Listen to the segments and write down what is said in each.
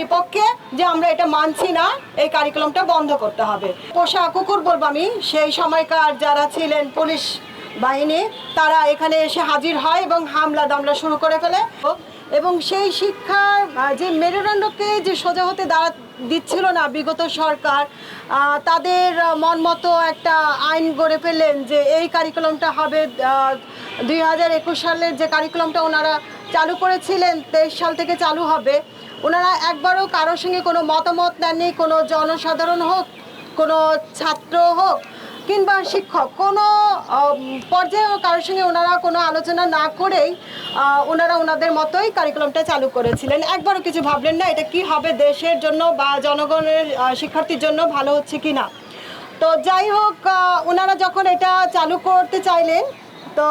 বিপক্ষে যে আমরা এটা মানছি না এই কারিকুলামটা বন্ধ করতে হবে। পোষা কুকুর বলব আমি সেই সময়কার যারা ছিলেন পুলিশ বাহিনী তারা এখানে এসে হাজির হয় এবং হামলা দামলা শুরু করে ফেলে। এবং সেই শিক্ষার আহ, যে মেরুদণ্ডকে যে সোজা হতে দাঁড়া দিচ্ছিল না বিগত সরকার তাদের মন মতো একটা আইন গড়ে ফেললেন যে এই কারিকুলামটা হবে দুই হাজার একুশ সালের যে কারিকুলামটা ওনারা চালু করেছিলেন তেইশ সাল থেকে চালু হবে। ওনারা একবারও কারোর সঙ্গে কোনো মতামত নেননি কোনো জনসাধারণ হোক, কোনো ছাত্র হোক, কিংবা শিক্ষক, কোনো পর্যায়ে কারোর সঙ্গে ওনারা কোনো আলোচনা না করেই ওনারা ওনাদের মতোই কারিকুলামটা চালু করেছিলেন। একবারও কিছু ভাবলেন না এটা কি হবে দেশের জন্য বা জনগণের শিক্ষার্থীর জন্য ভালো হচ্ছে কি না তো যাই হোক ওনারা যখন এটা চালু করতে চাইলেন, তো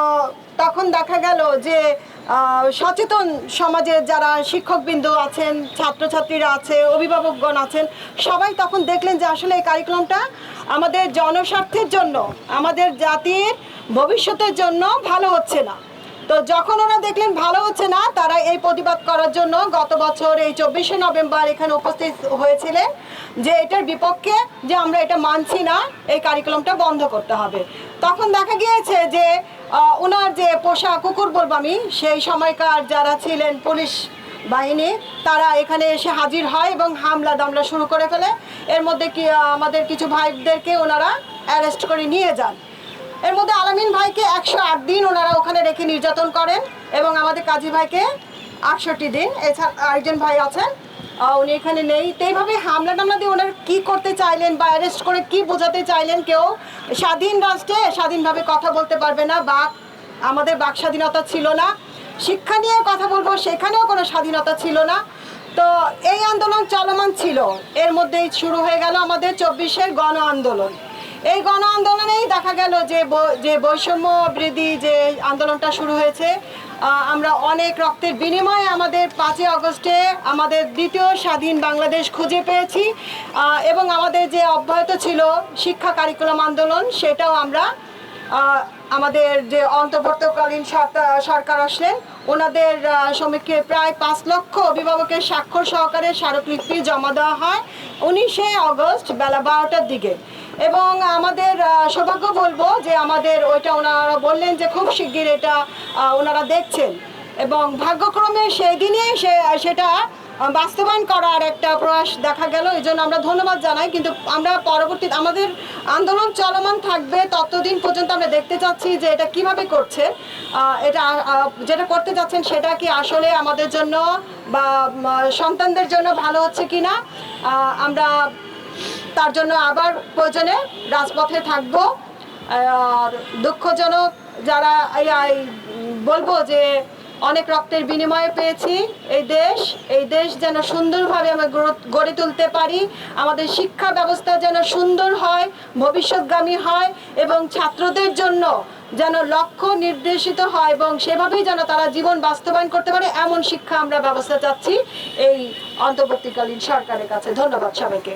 তখন দেখা গেল যে সচেতন সমাজের যারা শিক্ষকবৃন্দ আছেন, ছাত্রছাত্রীরা আছে, অভিভাবকগণ আছেন, সবাই তখন দেখলেন যে আসলে এই কারিকুলামটা আমাদের জনস্বার্থের জন্য, আমাদের জাতির ভবিষ্যতের জন্য ভালো হচ্ছে না। তো যখন ওরা দেখলেন ভালো হচ্ছে না, তারা এই প্রতিবাদ করার জন্য গত বছর এই চব্বিশে নভেম্বর এখানে উপস্থিত হয়েছিলেন যে এটার বিপক্ষে যে আমরা এটা মানছি না, এই কারিকুলামটা বন্ধ করতে হবে। তখন দেখা গিয়েছে যে ওনার যে পোষা কুকুর বলব আমি সেই সময়কার যারা ছিলেন পুলিশ বাহিনী, তারা এখানে এসে হাজির হয় এবং হামলা দামলা শুরু করে ফেলে। এর মধ্যে কি আমাদের কিছু ভাইদেরকে ওনারা অ্যারেস্ট করে নিয়ে যান। এর মধ্যে আলামিন ভাইকে একশো আট দিন ওনারা ওখানে রেখে নির্যাতন করেন এবং আমাদের কাজী ভাইকে আটষট্টি দিন। এছাড়া আরেকজন ভাই আছেন উনি এখানে নেই। তো এইভাবে হামলা টামলা দিয়ে ওনার কি করতে চাইলেন বা অ্যারেস্ট করে কি বোঝাতে চাইলেন কেউ? স্বাধীন রাষ্ট্রে স্বাধীনভাবে কথা বলতে পারবে না বা আমাদের বাক স্বাধীনতা ছিল না। শিক্ষা নিয়ে কথা বলব, সেখানেও কোনো স্বাধীনতা ছিল না। তো এই আন্দোলন চলমান ছিল। এর মধ্যেই শুরু হয়ে গেল আমাদের চব্বিশের গণ আন্দোলন। এই গণ আন্দোলনেই দেখা গেল যে যে বৈষম্য বৃদ্ধি, যে আন্দোলনটা শুরু হয়েছে। আমরা অনেক রক্তের বিনিময়ে আমাদের পাঁচই আগস্টে আমাদের দ্বিতীয় স্বাধীন বাংলাদেশ খুঁজে পেয়েছি। এবং আমাদের যে অব্যাহত ছিল শিক্ষা কারিকুলাম আন্দোলন, সেটাও আমরা আমাদের যে অন্তর্বর্তকালীন সরকার- আসলেন, ওনাদের সমীক্ষে প্রায় পাঁচ লক্ষ অভিভাবকের স্বাক্ষর সহকারে স্মারকলিপি জমা দেওয়া হয় উনিশে আগস্ট বেলা বারোটার দিকে। এবং আমাদের সৌভাগ্য বলব যে আমাদের ওইটা ওনারা বললেন যে খুব শিগগির এটা ওনারা দেখছেন। এবং ভাগ্যক্রমে সেই দিনই সে, সেটা বাস্তবায়ন করার একটা প্রয়াস দেখা গেল, এই জন্য আমরা ধন্যবাদ জানাই। কিন্তু আমরা পরবর্তী আমাদের আন্দোলন চলমান থাকবে ততদিন পর্যন্ত আমরা দেখতে চাচ্ছি যে এটা কীভাবে করছে। এটা যেটা করতে যাচ্ছেন সেটা কি আসলে আমাদের জন্য বা সন্তানদের জন্য ভালো হচ্ছে কি না আমরা তার জন্য আবার প্রয়োজনে রাজপথে থাকব। আর দুঃখজনক যারা বলব যে অনেক রক্তের বিনিময়ে পেয়েছি। এই দেশ এই দেশ যেন সুন্দরভাবে আমরা গড়ে তুলতে পারি, আমাদের শিক্ষা ব্যবস্থা যেন সুন্দর হয়, ভবিষ্যৎগামী হয় এবং ছাত্রদের জন্য যেন লক্ষ্য নির্দেশিত হয় এবং সেভাবেই যেন তারা জীবন বাস্তবায়ন করতে পারে, এমন শিক্ষা আমরা ব্যবস্থা চাচ্ছি এই অন্তর্বর্তীকালীন সরকারের কাছে। ধন্যবাদ সবাইকে।